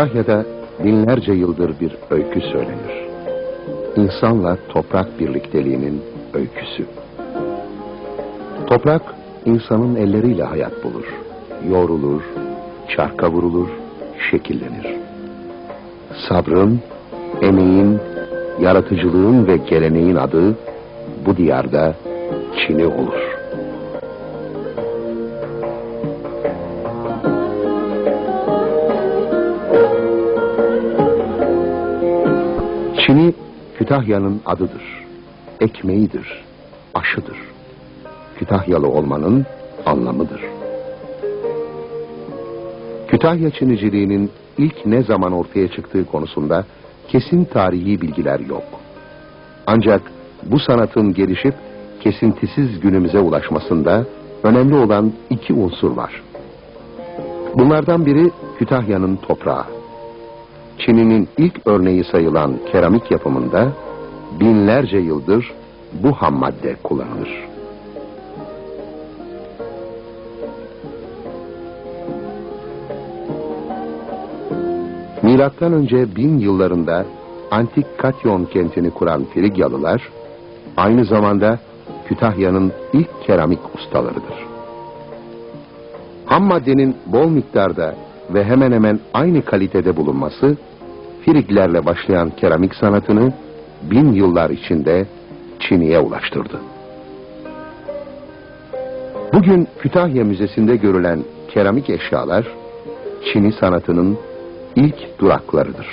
Kütahya'da binlerce yıldır bir öykü söylenir. İnsanla toprak birlikteliğinin öyküsü. Toprak insanın elleriyle hayat bulur. Yoğrulur, çarka vurulur, şekillenir. Sabrın, emeğin, yaratıcılığın ve geleneğin adı bu diyarda Çin'i olur. Kütahya'nın adıdır. Ekmeğidir, aşıdır. Kütahyalı olmanın anlamıdır. Kütahya Çiniciliğinin ilk ne zaman ortaya çıktığı konusunda kesin tarihi bilgiler yok. Ancak bu sanatın gelişip kesintisiz günümüze ulaşmasında önemli olan iki unsur var. Bunlardan biri Kütahya'nın toprağı. Çin'in ilk örneği sayılan keramik yapımında binlerce yıldır bu ham madde kullanılır. Milattan önce bin yıllarında antik Katyon kentini kuran Frigyalılar aynı zamanda Kütahya'nın ilk keramik ustalarıdır. Ham maddenin bol miktarda ve hemen hemen aynı kalitede bulunması Friglerle başlayan keramik sanatını bin yıllar içinde Çin'e ulaştırdı. Bugün Kütahya Müzesi'nde görülen keramik eşyalar Çin'i sanatının ilk duraklarıdır.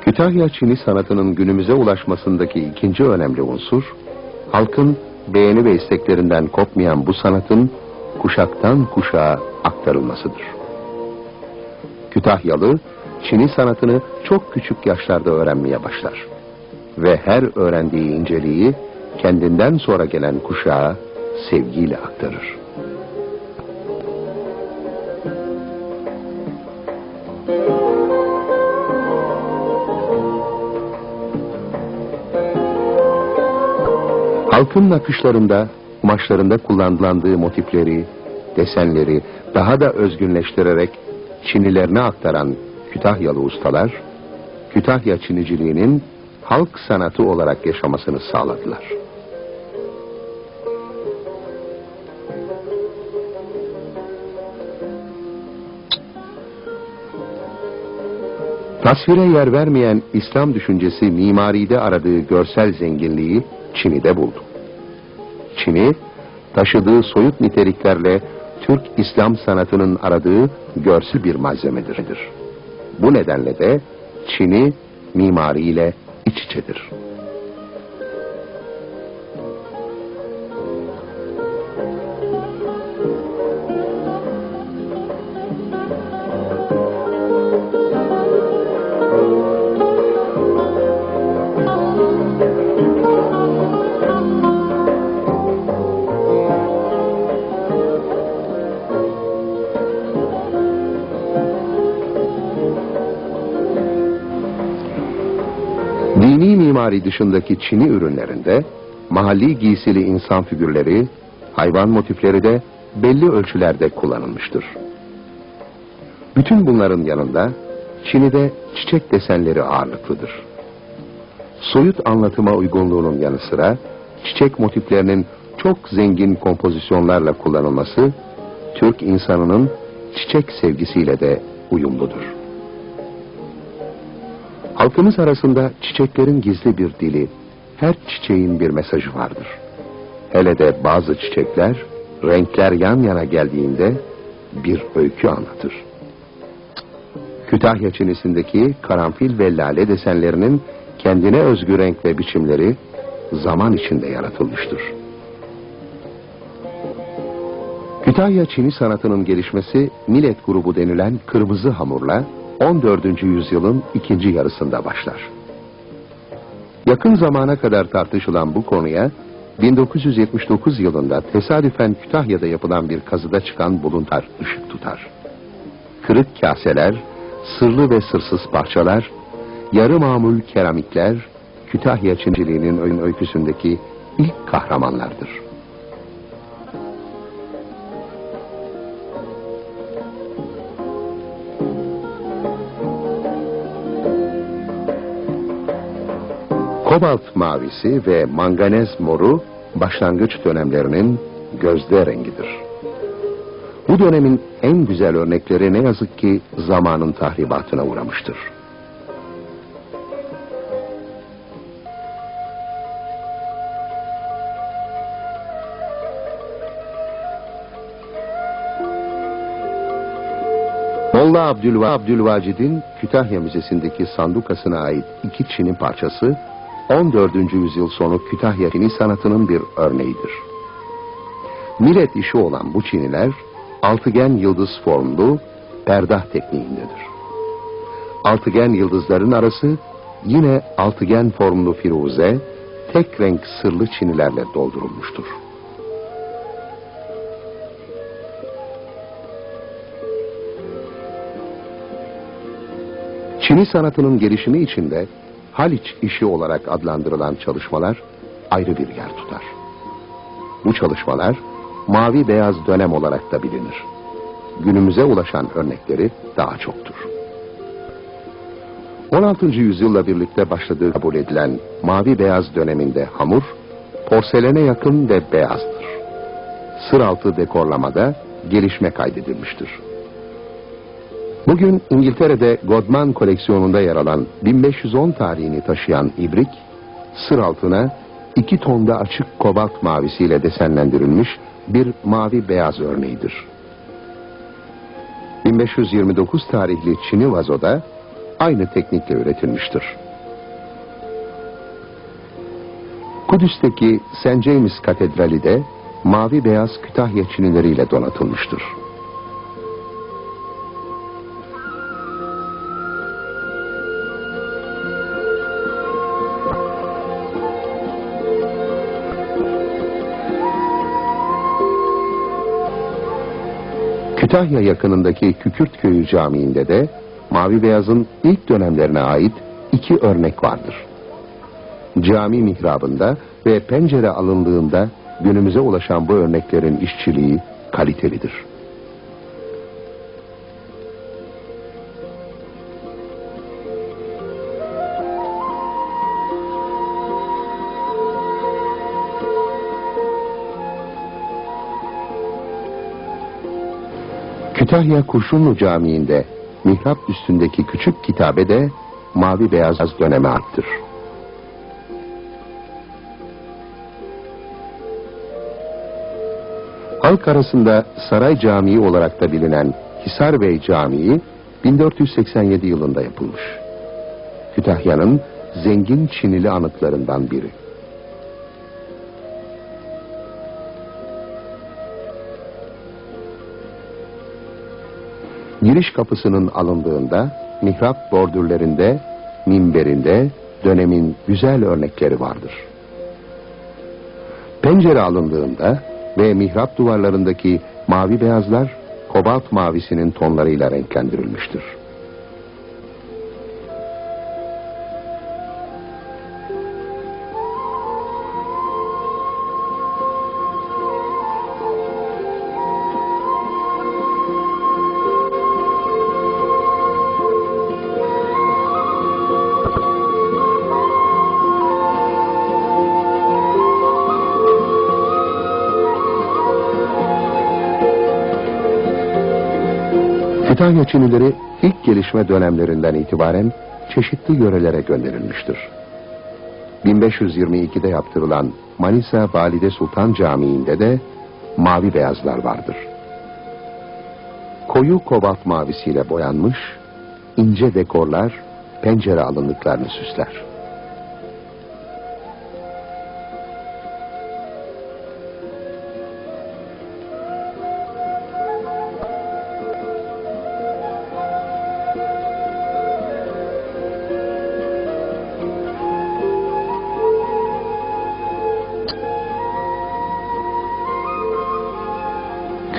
Kütahya Çin'i sanatının günümüze ulaşmasındaki ikinci önemli unsur, halkın beğeni ve isteklerinden kopmayan bu sanatın kuşaktan kuşağa aktarılmasıdır. Kütahyalı, Çin'i sanatını çok küçük yaşlarda öğrenmeye başlar. Ve her öğrendiği inceliği kendinden sonra gelen kuşağa sevgiyle aktarır. Halkın nakışlarında, kumaşlarında kullanılandığı motifleri, desenleri daha da özgünleştirerek Çinilerine aktaran Kütahyalı ustalar, Kütahya Çiniciliğinin halk sanatı olarak yaşamasını sağladılar. Tasvire yer vermeyen İslam düşüncesi mimaride aradığı görsel zenginliği Çin'de buldu. Çin'i taşıdığı soyut niteliklerle Türk İslam sanatının aradığı görsü bir malzemedir. Bu nedenle de Çin'i mimariyle iç içedir. Mimari dışındaki Çin'i ürünlerinde mahalli giysili insan figürleri, hayvan motifleri de belli ölçülerde kullanılmıştır. Bütün bunların yanında Çin'de çiçek desenleri ağırlıklıdır. Soyut anlatıma uygunluğunun yanı sıra çiçek motiflerinin çok zengin kompozisyonlarla kullanılması Türk insanının çiçek sevgisiyle de uyumludur. Halkımız arasında çiçeklerin gizli bir dili, her çiçeğin bir mesajı vardır. Hele de bazı çiçekler, renkler yan yana geldiğinde bir öykü anlatır. Kütahya Çinisi'ndeki karanfil ve lale desenlerinin kendine özgü renk ve biçimleri zaman içinde yaratılmıştır. Kütahya Çini sanatının gelişmesi millet grubu denilen kırmızı hamurla 14. yüzyılın ikinci yarısında başlar. Yakın zamana kadar tartışılan bu konuya 1979 yılında tesadüfen Kütahya'da yapılan bir kazıda çıkan buluntar ışık tutar. Kırık kaseler, sırlı ve sırsız parçalar, yarı mamul keramikler Kütahya Çinciliğinin öyküsündeki ilk kahramanlardır. Kobalt mavisi ve manganez moru başlangıç dönemlerinin gözde rengidir. Bu dönemin en güzel örnekleri ne yazık ki zamanın tahribatına uğramıştır. Molla Abdülva Abdülvacid'in Kütahya Müzesi'ndeki sandukasına ait iki Çin'i parçası 14. yüzyıl sonu Kütahya Çini sanatının bir örneğidir. Millet işi olan bu Çiniler altıgen yıldız formlu perdah tekniğindedir. Altıgen yıldızların arası yine altıgen formlu firuze, tek renk sırlı çinilerle doldurulmuştur. Çini sanatının gelişimi içinde Haliç işi olarak adlandırılan çalışmalar ayrı bir yer tutar. Bu çalışmalar mavi beyaz dönem olarak da bilinir. Günümüze ulaşan örnekleri daha çoktur. 16. yüzyılla birlikte başladığı kabul edilen mavi beyaz döneminde hamur, porselene yakın ve beyazdır. Sır altı dekorlamada gelişme kaydedilmiştir. Bugün İngiltere'de Godman koleksiyonunda yer alan 1510 tarihini taşıyan ibrik, sır altına iki tonda açık kobalt mavisiyle desenlendirilmiş bir mavi beyaz örneğidir. 1529 tarihli Çin'i vazoda aynı teknikle üretilmiştir. Kudüs'teki St. James Katedrali de mavi beyaz Kütahya çinileriyle donatılmıştır. Kütahya yakınındaki Kükürt Köyü Camii'nde de Mavi Beyaz'ın ilk dönemlerine ait iki örnek vardır. Cami mihrabında ve pencere alındığında günümüze ulaşan bu örneklerin işçiliği kalitelidir. Kütahya Kurşunlu Camii'nde mihrap üstündeki küçük kitabe de mavi beyaz döneme aittır. Halk arasında Saray Camii olarak da bilinen Hisar Bey Camii 1487 yılında yapılmış. Kütahya'nın zengin Çinili anıtlarından biri. Giriş kapısının alındığında mihrap bordürlerinde, minberinde dönemin güzel örnekleri vardır. Pencere alındığında ve mihrap duvarlarındaki mavi beyazlar kobalt mavisinin tonlarıyla renklendirilmiştir. Kütahya Çinileri ilk gelişme dönemlerinden itibaren çeşitli yörelere gönderilmiştir. 1522'de yaptırılan Manisa Valide Sultan Camii'nde de mavi beyazlar vardır. Koyu kobalt mavisiyle boyanmış, ince dekorlar pencere alınlıklarını süsler.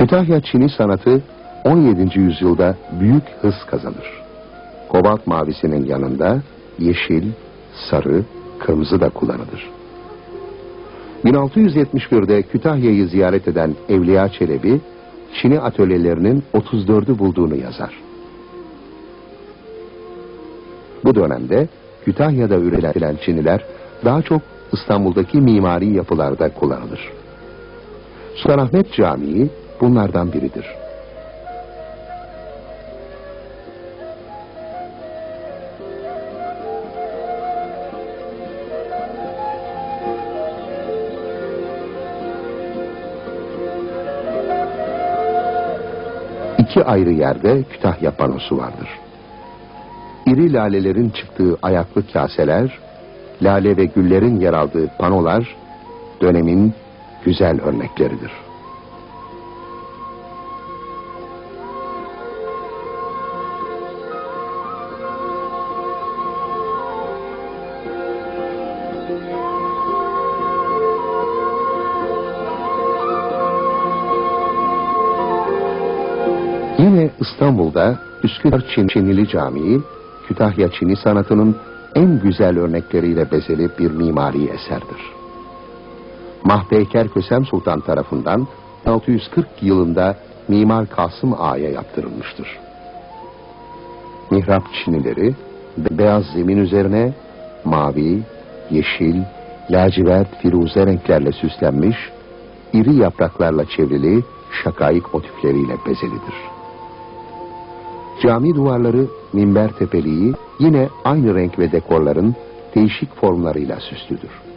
Kütahya Çini sanatı 17. yüzyılda büyük hız kazanır. Kobalt mavisinin yanında yeşil, sarı, kırmızı da kullanılır. 1671'de Kütahya'yı ziyaret eden Evliya Çelebi, Çini atölyelerinin 34'ü bulduğunu yazar. Bu dönemde Kütahya'da üretilen Çiniler daha çok İstanbul'daki mimari yapılarda kullanılır. Sultanahmet Camii bunlardan biridir. İki ayrı yerde Kütahya panosu vardır. İri lalelerin çıktığı ayaklı kaseler, lale ve güllerin yer aldığı panolar dönemin güzel örnekleridir. Yine İstanbul'da Üsküdar Çin Çinili Camii, Kütahya Çini sanatının en güzel örnekleriyle bezeli bir mimari eserdir. Mahpeyker Kösem Sultan tarafından 640 yılında Mimar Kasım Ağa'ya yaptırılmıştır. Mihrap çinileri beyaz zemin üzerine mavi, yeşil, lacivert, firuze renklerle süslenmiş, iri yapraklarla çevrili şakayık motifleriyle bezelidir. Cami duvarları minber tepeliği yine aynı renk ve dekorların değişik formlarıyla süslüdür.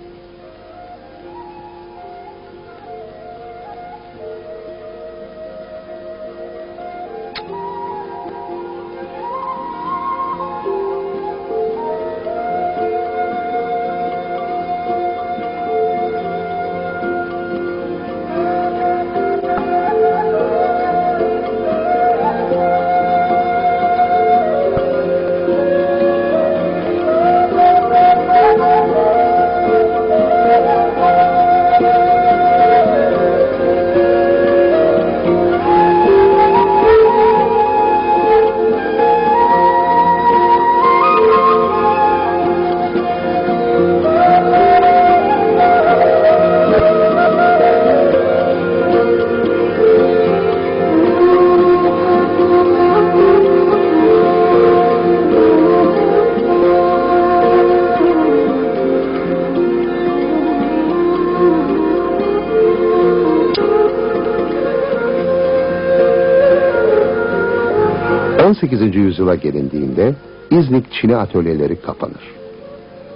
...18. 18. yüzyıla gelindiğinde İznik Çini atölyeleri kapanır.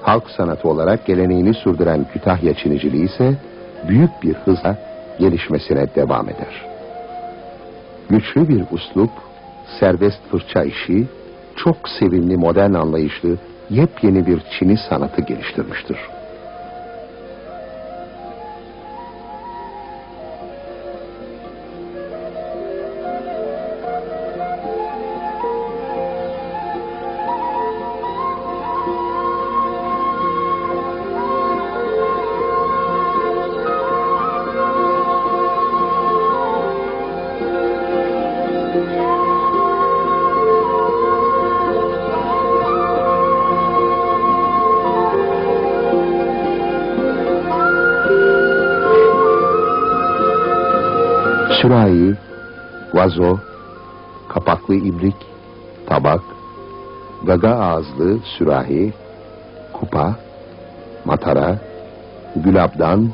Halk sanatı olarak geleneğini sürdüren Kütahya Çiniciliği ise büyük bir hızla gelişmesine devam eder. Güçlü bir uslup, serbest fırça işi, çok sevimli modern anlayışlı yepyeni bir Çini sanatı geliştirmiştir. Vazo, kapaklı ibrik, tabak, gaga ağızlı sürahi, kupa, matara, gülabdan,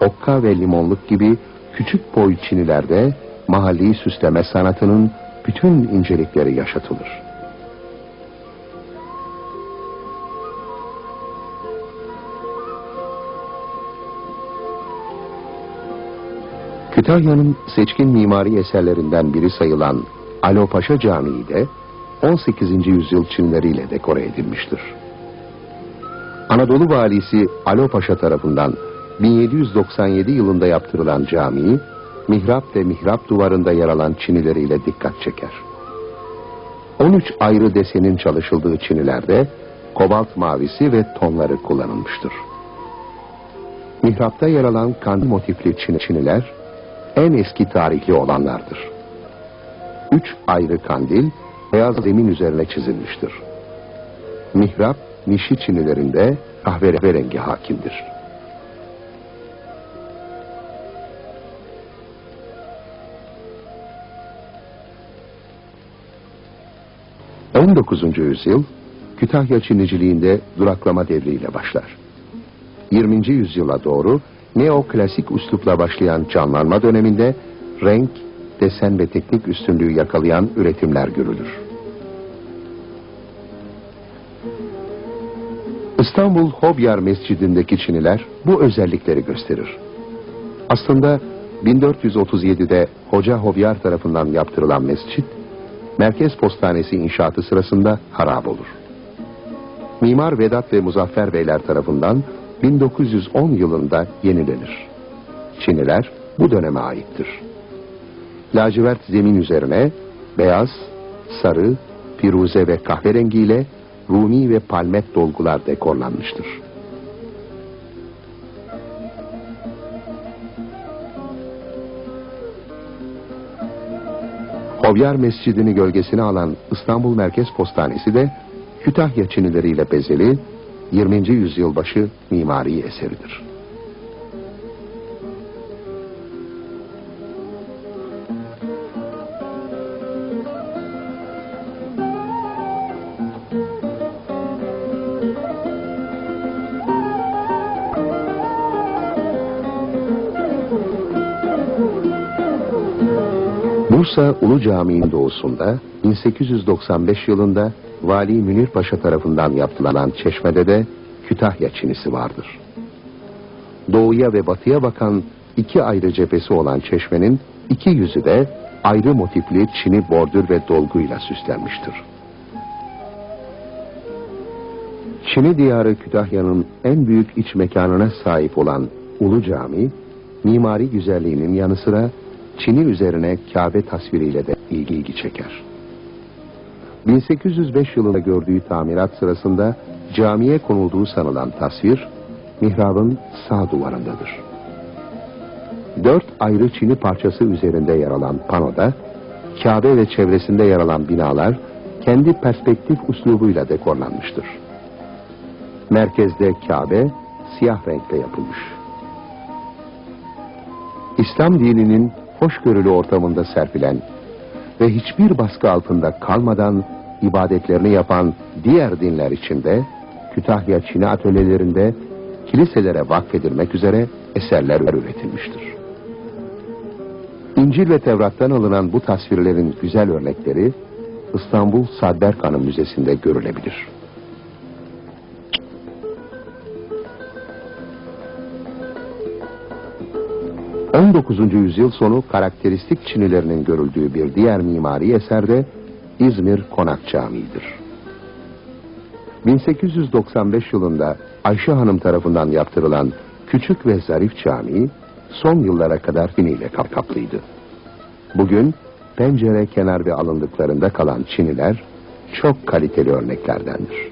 okka ve limonluk gibi küçük boy çinilerde mahalli süsleme sanatının bütün incelikleri yaşatılır. Kütahya'nın seçkin mimari eserlerinden biri sayılan Alopaşa Camii de 18. yüzyıl çinleriyle dekore edilmiştir. Anadolu valisi Alopaşa tarafından 1797 yılında yaptırılan cami, mihrap ve mihrap duvarında yer alan çinileriyle dikkat çeker. 13 ayrı desenin çalışıldığı çinilerde kobalt mavisi ve tonları kullanılmıştır. Mihrapta yer alan kandil motifli çini çiniler en eski tarihli olanlardır. Üç ayrı kandil beyaz zemin üzerine çizilmiştir. Mihrap, nişi çinilerinde kahverengi hakimdir. On dokuzuncu yüzyıl Kütahya Çiniciliğinde duraklama devriyle başlar. 20. yüzyıla doğru neoklasik üslupla başlayan canlanma döneminde renk, desen ve teknik üstünlüğü yakalayan üretimler görülür. İstanbul Hobyar Mescidi'ndeki çiniler bu özellikleri gösterir. Aslında 1437'de Hoca Hobyar tarafından yaptırılan mescit, Merkez Postanesi inşaatı sırasında harap olur. Mimar Vedat ve Muzaffer Beyler tarafından 1910 yılında yenilenir. Çiniler bu döneme aittir. Lacivert zemin üzerine beyaz, sarı, piruze ve kahverengi ile Rumi ve palmet dolgular dekorlanmıştır. Hovyar Mescidi'ni gölgesine alan İstanbul Merkez Postanesi de Kütahya çinileriyle bezeli 20. yüzyıl başı mimari eseridir. Bursa Ulu Camii'nin doğusunda 1895 yılında Vali Münir Paşa tarafından yaptırılan çeşmede de Kütahya çinisi vardır. Doğuya ve batıya bakan iki ayrı cephesi olan çeşmenin iki yüzü de ayrı motifli çini bordür ve dolguyla süslenmiştir. Çini diyarı Kütahya'nın en büyük iç mekanına sahip olan Ulu Cami, mimari güzelliğinin yanı sıra Çin'i üzerine Kabe tasviriyle de ilgi ilgi çeker. 1805 yılında gördüğü tamirat sırasında camiye konulduğu sanılan tasvir, mihrabın sağ duvarındadır. Dört ayrı Çin'i parçası üzerinde yer alan panoda, Kabe ve çevresinde yer alan binalar kendi perspektif uslubuyla dekorlanmıştır. Merkezde Kabe siyah renkte yapılmış. İslam dininin hoşgörülü ortamında serpilen ve hiçbir baskı altında kalmadan ibadetlerini yapan diğer dinler içinde Kütahya Çin'i atölyelerinde kiliselere vakfedilmek üzere eserler üretilmiştir. İncil ve Tevrat'tan alınan bu tasvirlerin güzel örnekleri İstanbul Sadberkanı Müzesi'nde görülebilir. 19. yüzyıl sonu karakteristik çinilerinin görüldüğü bir diğer mimari eserde İzmir Konak Camii'dir. 1895 yılında Ayşe Hanım tarafından yaptırılan küçük ve zarif cami son yıllara kadar finiyle kaplıydı. Bugün pencere kenar ve alındıklarında kalan çiniler çok kaliteli örneklerdendir.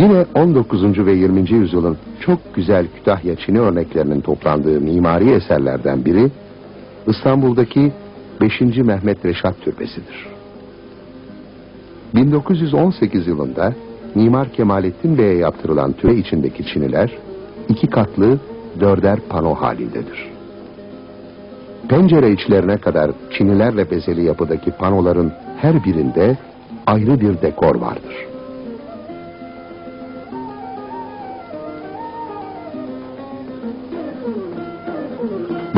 Yine 19. ve 20. yüzyılın çok güzel Kütahya Çini örneklerinin toplandığı mimari eserlerden biri İstanbul'daki 5. Mehmet Reşat Türbesi'dir. 1918 yılında Mimar Kemalettin Bey'e yaptırılan türbe içindeki çiniler iki katlı dörder pano halindedir. Pencere içlerine kadar çinilerle bezeli yapıdaki panoların her birinde ayrı bir dekor vardır.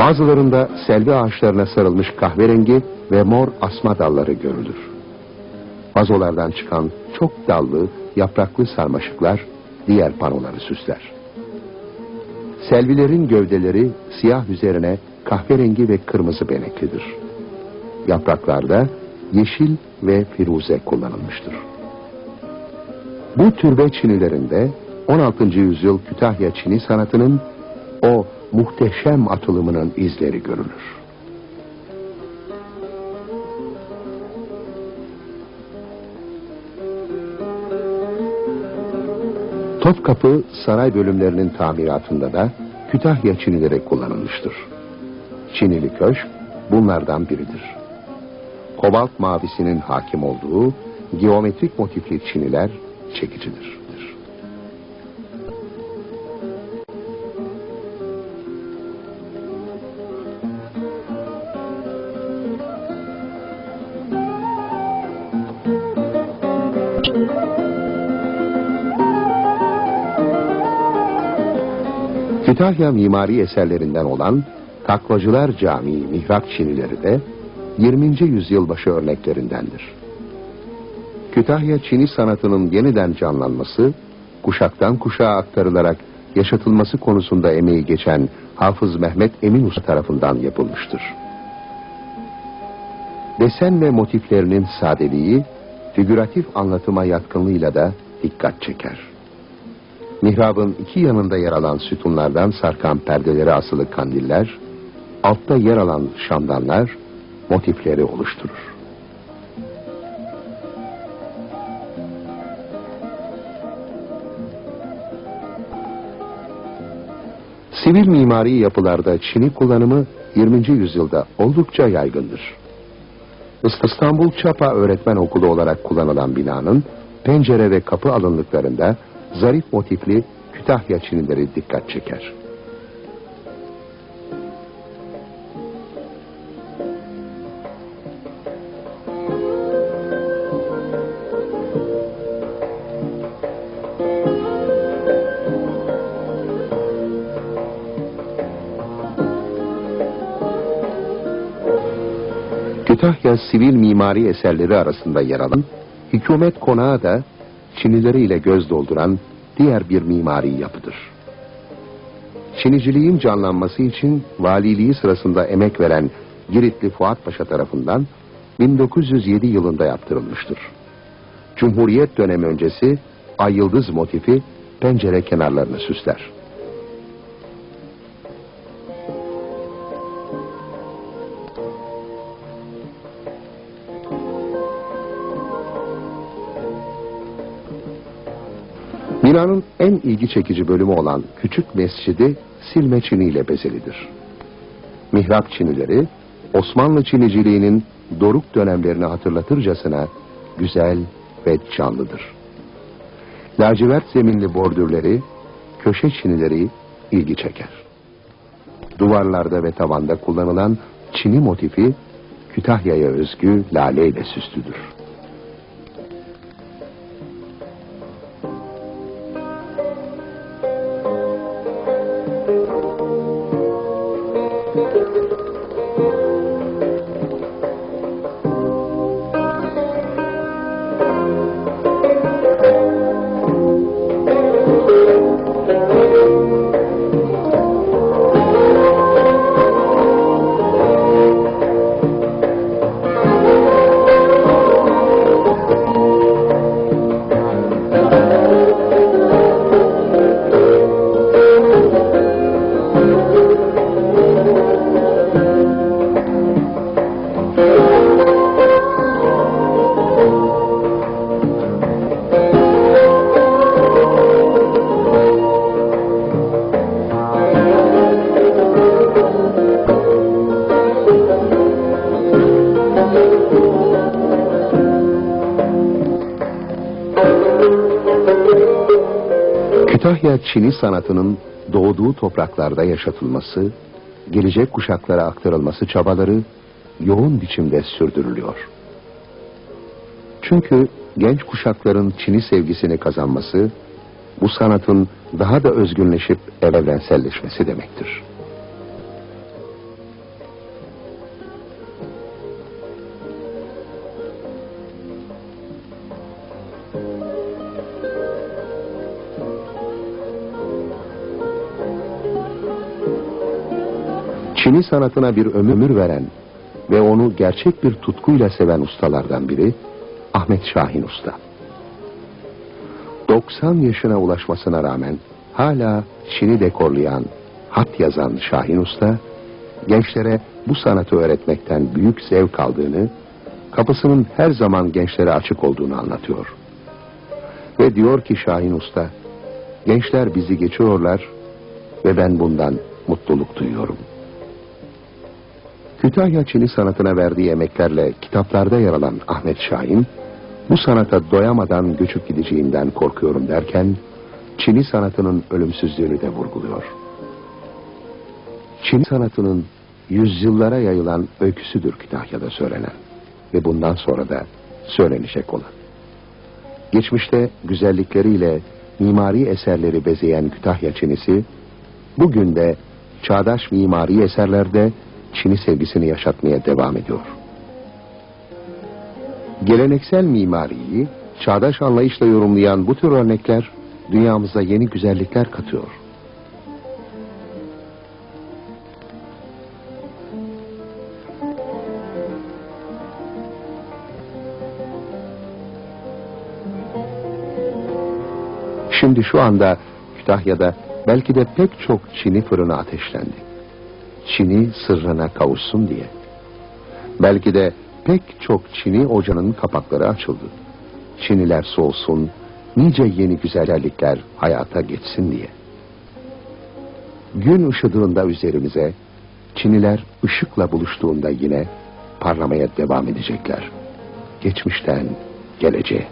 Bazılarında selvi ağaçlarına sarılmış kahverengi ve mor asma dalları görülür. Vazolardan çıkan çok dallı, yapraklı sarmaşıklar diğer panoları süsler. Selvilerin gövdeleri siyah üzerine kahverengi ve kırmızı beneklidir. Yapraklarda yeşil ve firuze kullanılmıştır. Bu türbe çinilerinde 16. yüzyıl Kütahya Çini sanatının o muhteşem atılımının izleri görülür. Topkapı saray bölümlerinin tamiratında da Kütahya çinileri kullanılmıştır. Çinili köşk bunlardan biridir. Kobalt mavisinin hakim olduğu geometrik motifli çiniler çekicidir. Kütahya mimari eserlerinden olan Takvacılar Camii mihrap çinileri de 20. yüzyıl başı örneklerindendir. Kütahya Çini sanatının yeniden canlanması, kuşaktan kuşağa aktarılarak yaşatılması konusunda emeği geçen Hafız Mehmet Emin Usta tarafından yapılmıştır. Desen ve motiflerinin sadeliği, figüratif anlatıma yatkınlığıyla da dikkat çeker. Mihrabın iki yanında yer alan sütunlardan sarkan perdeleri asılı kandiller, altta yer alan şamdanlar motifleri oluşturur. Sivil mimari yapılarda çini kullanımı 20. yüzyılda oldukça yaygındır. İstanbul Çapa Öğretmen Okulu olarak kullanılan binanın pencere ve kapı alınlıklarında zarif motifli Kütahya çinileri dikkat çeker. Kütahya sivil mimari eserleri arasında yer alan hükümet konağı da çinileriyle göz dolduran diğer bir mimari yapıdır. Çiniciliğin canlanması için valiliği sırasında emek veren Giritli Fuat Paşa tarafından 1907 yılında yaptırılmıştır. Cumhuriyet dönemi öncesi ay yıldız motifi pencere kenarlarını süsler. En ilgi çekici bölümü olan küçük mescidi silme çiniyle bezelidir. Mihrap çinileri Osmanlı çiniciliğinin doruk dönemlerini hatırlatırcasına güzel ve canlıdır. Lacivert zeminli bordürleri, köşe çinileri ilgi çeker. Duvarlarda ve tavanda kullanılan çini motifi Kütahya'ya özgü lale ile süslüdür. Çini sanatının doğduğu topraklarda yaşatılması, gelecek kuşaklara aktarılması çabaları yoğun biçimde sürdürülüyor. Çünkü genç kuşakların Çin'i sevgisini kazanması, bu sanatın daha da özgünleşip evrenselleşmesi demektir. Çin'i sanatına bir ömür veren ve onu gerçek bir tutkuyla seven ustalardan biri Ahmet Şahin Usta. 90 yaşına ulaşmasına rağmen hala Çin'i dekorlayan, hat yazan Şahin Usta, gençlere bu sanatı öğretmekten büyük zevk aldığını, kapısının her zaman gençlere açık olduğunu anlatıyor. Ve diyor ki Şahin Usta, gençler bizi geçiyorlar ve ben bundan mutluluk duyuyorum. Kütahya Çin'i sanatına verdiği emeklerle kitaplarda yer alan Ahmet Şahin, bu sanata doyamadan göçüp gideceğinden korkuyorum derken, Çin'i sanatının ölümsüzlüğünü de vurguluyor. Çin sanatının yüzyıllara yayılan öyküsüdür Kütahya'da söylenen ve bundan sonra da söylenecek olan. Geçmişte güzellikleriyle mimari eserleri bezeyen Kütahya Çinisi, bugün de çağdaş mimari eserlerde Çin'i sevgisini yaşatmaya devam ediyor. Geleneksel mimariyi çağdaş anlayışla yorumlayan bu tür örnekler dünyamıza yeni güzellikler katıyor. Şimdi şu anda Kütahya'da belki de pek çok Çin'i fırına ateşlendi. Çin'i sırrına kavuşsun diye. Belki de pek çok Çin'i ocağının kapakları açıldı. Çiniler soğusun, nice yeni güzellikler hayata geçsin diye. Gün ışıdığında üzerimize, Çiniler ışıkla buluştuğunda yine parlamaya devam edecekler. Geçmişten geleceğe.